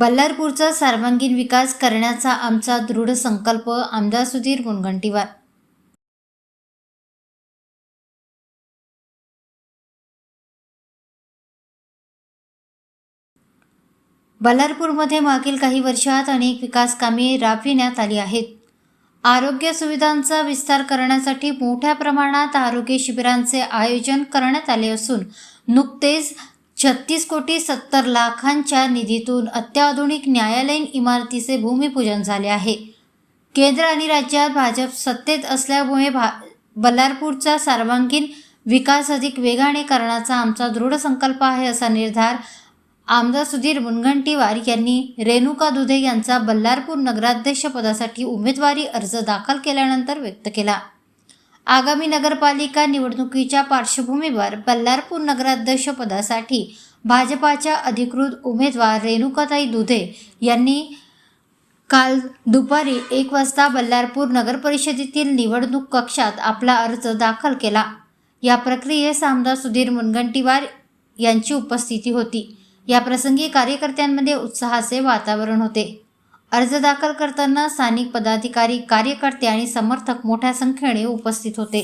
बल्लारपूरचा सर्वांगीण विकास करण्याचा आमचा दृढ संकल्प आमदार सुधीर मुनगंटीवार. बल्लारपूरमध्ये मागील काही वर्षात अनेक विकास कामे राबविण्यात आली आहेत. आरोग्य सुविधांचा विस्तार करण्यासाठी मोठ्या प्रमाणात आरोग्य शिबिरांचे आयोजन करण्यात आले असून नुकतेच छत्तीस कोटी सत्तर लाखांच्या निधीतून अत्याधुनिक न्यायालयीन इमारतीचे भूमिपूजन झाले आहे. केंद्र आणि राज्यात भाजप सत्तेत असल्यामुळे भा बल्लारपूरचा सर्वांगीण विकास अधिक वेगाने करण्याचा आमचा दृढ संकल्प आहे असा निर्धार आमदार सुधीर मुनगंटीवार यांनी रेणुका दुधे यांचा बल्लारपूर नगराध्यक्षपदासाठी उमेदवारी अर्ज दाखल केल्यानंतर व्यक्त केला. आगामी नगरपालिका निवडणुकीच्या पार्श्वभूमीवर बल्लारपूर नगराध्यक्षपदासाठी भाजपाच्या अधिकृत उमेदवार रेणुकाताई दुधे यांनी काल दुपारी एक वाजता बल्लारपूर नगरपरिषदेतील निवडणूक कक्षात आपला अर्ज दाखल केला. या प्रक्रियेस आमदार सुधीर मुनगंटीवार यांची उपस्थिती होती. या प्रसंगी कार्यकर्त्यांमध्ये उत्साहाचे वातावरण होते. अर्ज दाखल करताना स्थानिक पदाधिकारी कार्यकर्ते आणि समर्थक मोठ्या संख्येने उपस्थित होते.